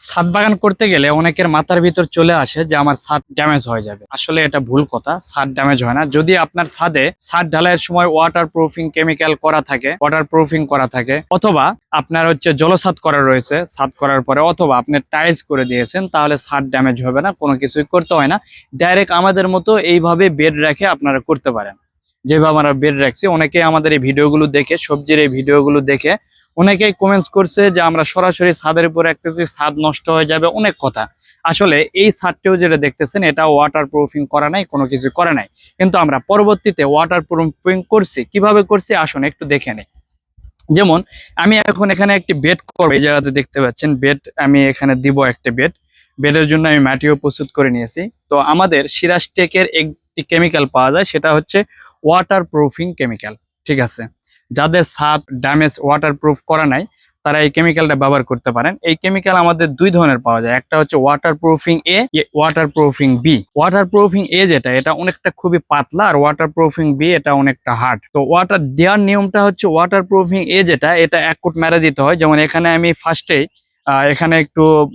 ছাদ বাগান করতে গেলে অনেকের মাথার ভিতর চলে আসে যে আমার ছাদ ড্যামেজ হয়ে যাবে। আসলে এটা ভুল কথা, ছাদ ড্যামেজ হয় না। যদি আপনার ছাদে ছাদ ঢালাইয়ের সময় ওয়াটার প্রুফিং কেমিক্যাল করা থাকে ওয়াটার প্রুফিং করা থাকে, অথবা আপনার হচ্ছে জলছাদ করা রয়েছে, ছাদ করার পরে অথবা আপনি টাইলস করে দিয়েছেন, তাহলে ছাদ ড্যামেজ হবে না, কোনো কিছুই করতে হয় না। ডাইরেক্ট আমাদের মতো এইভাবে বেড রেখে আপনারা করতে পারেন। যেভাবে আমরা বেড রাখছি, অনেকে আমাদের এই ভিডিওগুলো দেখে, সবজির এই ভিডিওগুলো দেখে, অনেকেই কমেন্টস করছে যে আমরা সরাসরি ছাদের উপর রাখতেছি, ছাদ নষ্ট হয়ে যাবে, অনেক কথা। আসলে এই ছাদটিও যেটা দেখতেছেন, এটা ওয়াটার প্রুফিং করা নাই, কোনো কিছু করা নাই। কিন্তু আমরা পরবর্তীতে ওয়াটার প্রুফিং করছি। কীভাবে করছি? আসুন একটু দেখে নিই। যেমন, আমি এখন এখানে একটি বেড করব। এই জায়গাতে দেখতে পাচ্ছেন বেড আমি এখানে দিব একটা বেড বেডের জন্য আমি মাটিও প্রস্তুত করে নিয়েছি। তো আমাদের সিরাজ টেকের একটি কেমিক্যাল পাওয়া যায়, সেটা হচ্ছে ওয়াটার প্রুফিং কেমিক্যাল ঠিক আছে? যাদের ছাদ ড্যামেজ ওয়াটার প্রুফ করা নাই, তারা এই কেমিক্যালটা ব্যবহার করতে পারেন। এই কেমিক্যাল আমাদের দুই ধরনের পাওয়া যায়। একটা হচ্ছে water proofing A water proofing B water proofing A যেটা, এটা অনেকটা খুবই পাতলা, আর ওয়াটার প্রুফিং বি এটা অনেকটা হার্ড তো ওয়াটার দেওয়ার নিয়মটা হচ্ছে ওয়াটার প্রুফিং এ যেটা, এটা এক কোট মেরে দিতে হয়। যেমন এখানে আমি ফার্স্টেই এখানে একটু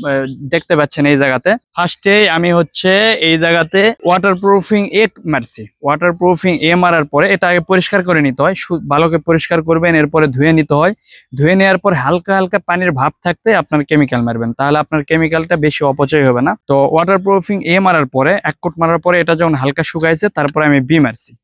দেখতে পাচ্ছেন এই জায়গাতে। ফার্স্টে আমি হচ্ছে এই জায়গাতে ওয়াটার প্রুফিং এ মারছি। ওয়াটার প্রুফিং এ মারার পরে এটা আগে পরিষ্কার করে নিতে হয়। সু- ভালো পরিষ্কার করবেন, এরপরে ধুয়ে নিতে হয়। ধুয়ে নেওয়ার পর হালকা হালকা পানির ভাব থাকতে আপনার কেমিক্যাল মারবেন। তাহলে আপনার কেমিক্যালটা বেশি অপচয় হবে না। তো ওয়াটার প্রুফিং এ মারার পরে, এক কোট মারার পরে এটা যখন হালকা শুকাইছে, তারপরে আমি বি মারছি।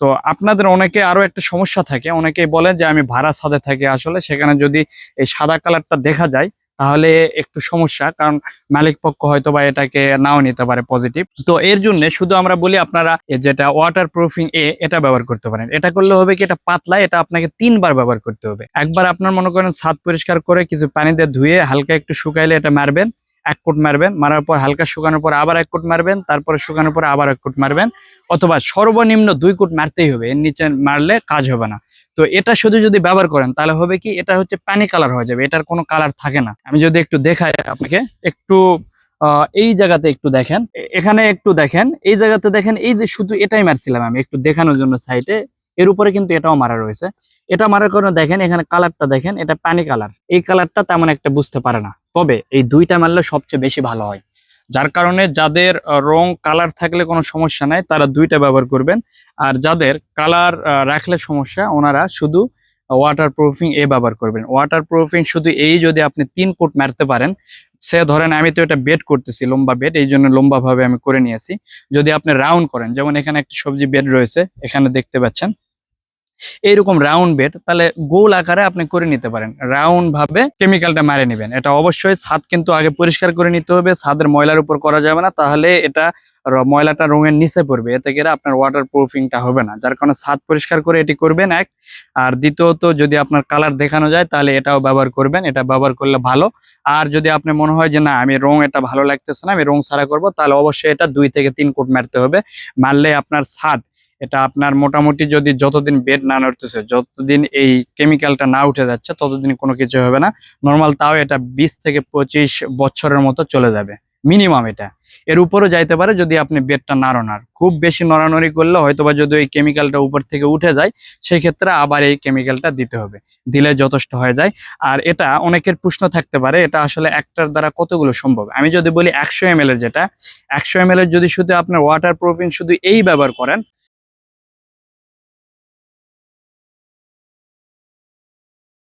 তো আপনাদের অনেকে আরও একটা সমস্যা থাকে। অনেকেই বলেন যে আমি ভাড়া ছাদে থাকি আসলে। সেখানে যদি এই সাদা কালারটা দেখা যায় তাহলে একটু সমস্যা, কারণ মালিক পক্ষ হয়তো বা এটাকে নাও নিতে পারে পজিটিভ তো এর জন্য শুধু আমরা বলি আপনারা যেটা ওয়াটার প্রুফিং এ এটা ব্যবহার করতে পারেন। এটা করলে হবে কি, এটা পাতলা, এটা আপনাকে তিনবার ব্যবহার করতে হবে। একবার আপনার মনে করেন ছাদ পরিষ্কার করে কিছু পানি দিয়ে ধুয়ে হালকা একটু শুকাইলে এটা মারবেন। এক কোট মারবেন, মারার পর হালকা শুকানোর পর আবার এক কোট মারবেন, তারপরে শুকানোর পর আবার এক কোট মারবেন, অথবা সর্বনিম্ন দুই কোট মারতেই হবে, এর নিচে মারলে কাজ হবে না। তো এটা শুধু যদি ব্যবহার করেন, তাহলে হবে কি, এটা হচ্ছে পানি কালার হয়ে যাবে, এটার কোনো কালার থাকে না। আমি যদি একটু দেখাই আপনাকে, একটু এই জায়গাতে একটু দেখেন এখানে একটু দেখেন, এই জায়গাতে দেখেন, এই যে শুধু এটাই মারছিলাম আমি, একটু দেখানোর জন্য সাইটে এর উপরে কিন্তু এটাও মারা রয়েছে। এটা মারার কারণে দেখেন, এখানে কালারটা দেখেন, এটা পানি কালার, এই কালারটা তেমন একটা বুঝতে পারে না। তবে এই দুইটা মারলে সবচেয়ে বেশি ভালো হয়। যার কারণে যাদের রং কালার থাকলে কোনো সমস্যা নাই, তারা দুইটা ব্যবহার করবেন। আর যাদের কালার রাখলে সমস্যা, ওনারা শুধু ওয়াটার প্রুফিং এ ব্যবহার করবেন। ওয়াটার প্রুফিং শুধু এই যদি আপনি তিন কোট মারতে পারেন, সে ধরেন আমি তো এটা বেড করতেছি, লম্বা বেড এই জন্য লম্বা ভাবে আমি করে নিয়েছি। যদি আপনি রাউন্ড করেন, যেমন এখানে একটা সবজি বেড রয়েছে, এখানে দেখতে পাচ্ছেন এইরকম রাউন্ড বেড তাহলে গোল আকারে আপনি করে নিতে পারেন। রাউন্ড ভাবে কেমিক্যালটা মারে নেবেন। এটা অবশ্যই ছাদ কিন্তু আগে পরিষ্কার করে নিতে হবে, ছাদের ময়লার উপর করা যাবে না, তাহলে এটা ময়লাটা রঙের নিচে পড়বে। এতে করে আপনার ওয়াটার প্রুফিংটা হবে না। যার কারণে ছাদ পরিষ্কার করে এটি করবেন এক। আর দ্বিতীয়ত, যদি আপনার কালার দেখানো যায়, তাহলে এটাও ব্যবহার করবেন। এটা ব্যবহার করলে ভালো। আর যদি আপনি মনে হয় যে, না, আমি রং এটা ভালো লাগতেছে না, আমি রং ছাড়া করব, তাহলে অবশ্যই এটা দুই থেকে তিন কোট মারতে হবে। মারলে আপনার ছাদ এটা আপনার মোটামুটি যদি যতদিন বেড না নড়তেছে, যতদিন এই কেমিক্যালটা না উঠে যাচ্ছে, ততদিন কোনো কিছু হবে না। নর্মাল তাও এটা বিশ থেকে পঁচিশ বছরের মতো চলে যাবে। মিনিমাম এটা। এর উপরও যাইতে পারে যদি আপনি বেডটা নাড়ানোর খুব বেশি নড়ানড়ি করলে হয়তোবা যদি ওই কেমিক্যালটা উপর থেকে উঠে যায় সেই ক্ষেত্রে আবার এই কেমিক্যালটা দিতে হবে। দিলে যথেষ্ট হয়ে যায়। আর এটা অনেকের প্রশ্ন থাকতে পারে, এটা আসলে একটার দ্বারা কতগুলো সম্ভব? আমি যদি বলি একশো এম এর যেটা, একশো এম এর যদি শুধু আপনার ওয়াটার প্রুফিং শুধু এই ব্যবহার করেন